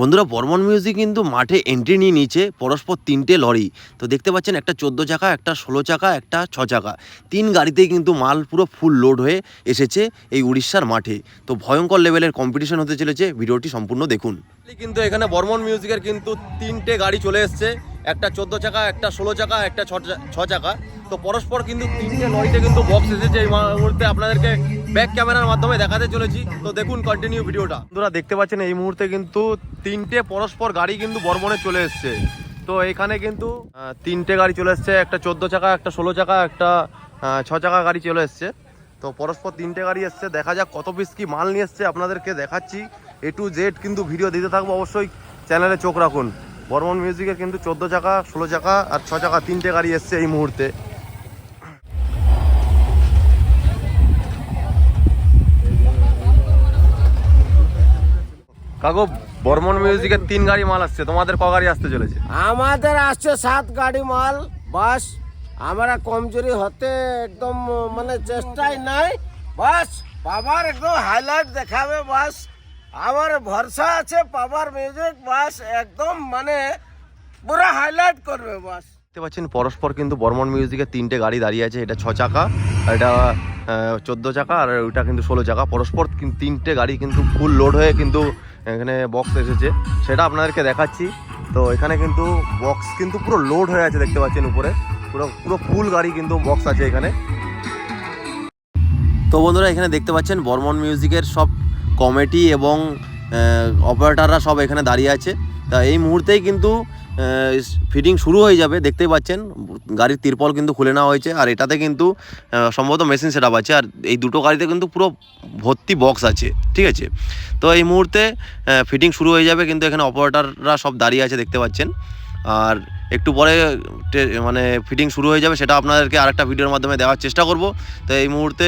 বন্ধুরা বর্মন মিউজিক কিন্তু মাঠে এন্ট্রি নিয়ে নিয়েছে পরস্পর তিনটে লরি। তো দেখতে পাচ্ছেন একটা চোদ্দ চাকা, একটা ষোলো চাকা, একটা ছ চাকা। তিন গাড়িতেই কিন্তু মাল পুরো ফুল লোড হয়ে এসেছে এই উড়িষ্যার মাঠে। তো ভয়ঙ্কর লেভেলের কম্পিটিশন হতে চলেছে, ভিডিওটি সম্পূর্ণ দেখুন। কিন্তু এখানে বর্মন মিউজিকের কিন্তু তিনটে গাড়ি চলে এসছে, একটা চোদ্দ চাকা, একটা ষোলো চাকা, একটা ছ চাকা। তো পরস্পর কিন্তু তিনটে লরিতে কিন্তু বক্স এসেছে। এই মুহূর্তে আপনাদেরকে ব্যাক ক্যামেরার মাধ্যমে দেখাতে চলেছি। তো দেখুন কন্টিনিউ ভিডিওটা বন্ধুরা, দেখতে পাচ্ছেন, এই মুহূর্তে কিন্তু তিনটে পরস্পর গাড়ি কিন্তু বর্মনে চলে এসছে। তো এখানে কিন্তু তিনটে গাড়ি চলে এসছে, একটা চোদ্দ চাকা, একটা ষোলো চাকা, একটা ছ চাকা গাড়ি চলে এসছে। তো পরস্পর তিনটে গাড়ি এসছে। দেখা যাক কত পিস কি মাল নিয়ে এসছে, আপনাদেরকে দেখাচ্ছি। এ টু জেড কিন্তু ভিডিও দিতে থাকব অবশ্যই। চ্যানেলে চোখ রাখুন। বর্মন মিউজিকের কিন্তু চোদ্দ চাকা, ষোলো চাকা আর ছ চাকা তিনটে গাড়ি এসছে এই মুহূর্তে। কাকু, বর্মন মিউজিকের তিন গাড়ি মাল আসছে। তোমাদের ক গাড়ি আসতে চলেছে? আমাদের আসছে সাত গাড়ি মাল, বাস। আমরা কমজোরি হতে একদম মানে চেষ্টাই নাই। বাস পাবার একদম হাইলাইট দেখাবে, বাস। আমার ভরসা আছে পাবার মিউজিক বাস। একদম মানে পুরো হাইলাইট করবে, বাস। দেখতে পাচ্ছেন, পরস্পর কিন্তু বর্মন মিউজিকের তিনটে গাড়ি দাঁড়িয়ে আছে। এটা ছ চাকা, আর এটা চোদ্দ চাকা, আর ওইটা কিন্তু ষোলো চাকা। পরস্পর তিনটে গাড়ি কিন্তু ফুল লোড হয়ে কিন্তু এখানে বক্স এসেছে। সেটা আপনাদেরকে দেখাচ্ছি। তো এখানে কিন্তু বক্স কিন্তু পুরো লোড হয়ে আছে দেখতে পাচ্ছেন উপরে। পুরো পুরো ফুল গাড়ি কিন্তু বক্স আছে এখানে। তো বন্ধুরা, এখানে দেখতে পাচ্ছেন, বর্মন মিউজিকের সব কমিটি এবং অপারেটাররা সব এখানে দাঁড়িয়ে আছে। তা এই মুহূর্তেই কিন্তু ফিটিং শুরু হয়ে যাবে, দেখতেই পাচ্ছেন। গাড়ির তিরপল কিন্তু খুলে নেওয়া হয়েছে, আর এটাতে কিন্তু সম্ভবত মেশিন সেট আছে, আর এই দুটো গাড়িতে কিন্তু পুরো ভর্তি বক্স আছে, ঠিক আছে? তো এই মুহূর্তে ফিটিং শুরু হয়ে যাবে, কিন্তু এখানে অপারেটাররা সব দাঁড়িয়ে আছে, দেখতে পাচ্ছেন। আর একটু পরে মানে ফিটিং শুরু হয়ে যাবে, সেটা আপনাদেরকে আরেকটা ভিডিওর মাধ্যমে দেওয়ার চেষ্টা করব। তো এই মুহূর্তে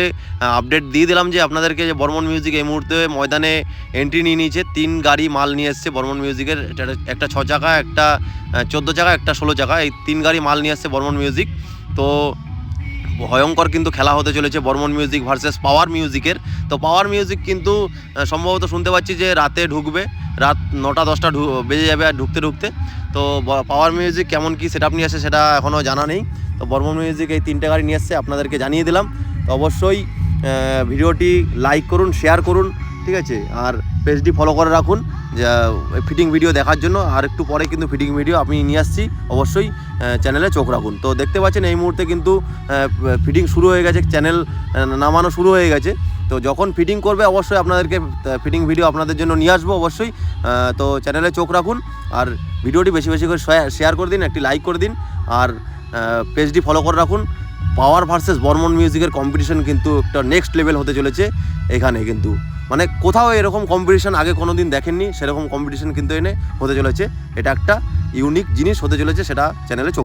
আপডেট দিয়ে দিলাম যে আপনাদেরকে যে বর্মন মিউজিক এই মুহূর্তে ময়দানে এন্ট্রি নিয়ে নিয়েছে, তিন গাড়ি মাল নিয়ে এসছে বর্মন মিউজিকের একটা ছ চাকা, একটা চোদ্দ চাকা, একটা ষোলো চাকা, এই তিন গাড়ি মাল নিয়ে এসছে বর্মন মিউজিক তো ভয়ঙ্কর কিন্তু খেলা হতে চলেছে বর্মন মিউজিক ভার্সেস পাওয়ার মিউজিকের তো পাওয়ার মিউজিক কিন্তু সম্ভবত শুনতে পাচ্ছি যে রাতে ঢুকবে, রাত নটা দশটা বেজে যাবে আর ঢুকতে ঢুকতে। তো পাওয়ার মিউজিক কেমন কি সেট নিয়ে আসে সেটা এখনও জানা নেই। তো বর্মন মিউজিক এই তিনটে গাড়ি নিয়ে এসছে, আপনাদেরকে জানিয়ে দিলাম। তো অবশ্যই ভিডিওটি লাইক করুন শেয়ার করুন, ঠিক আছে? আর পেজটি ফলো করে রাখুন, যে ফিটিং ভিডিও দেখার জন্য। আর একটু পরে কিন্তু ফিটিং ভিডিও আমি নিয়ে আসছি, অবশ্যই। চ্যানেলে চোখ রাখুন। তো দেখতে পাচ্ছেন এই মুহূর্তে কিন্তু ফিটিং শুরু হয়ে গেছে চ্যানেল নামানো শুরু হয়ে গেছে। তো যখন ফিটিং করবে, অবশ্যই আপনাদেরকে ফিটিং ভিডিও আপনাদের জন্য নিয়ে আসব, অবশ্যই। তো চ্যানেলে চোখ রাখুন। আর ভিডিওটি বেশি বেশি করে শেয়ার করে দিন, একটি লাইক করে দিন। আর পেজটি ফলো করে রাখুন। পাওয়ার ভার্সেস বর্মন মিউজিকের কম্পিটিশন কিন্তু একটা নেক্সট লেভেল হতে চলেছে এখানে কিন্তু। মানে কোথাও এরকম কম্পিটিশন আগে কোনো দিন দেখেননি, সেরকম কম্পিটিশন কিন্তু এনে হতে চলেছে। এটা একটা ইউনিক জিনিস হতে চলেছে, সেটা চ্যানেলে চোখ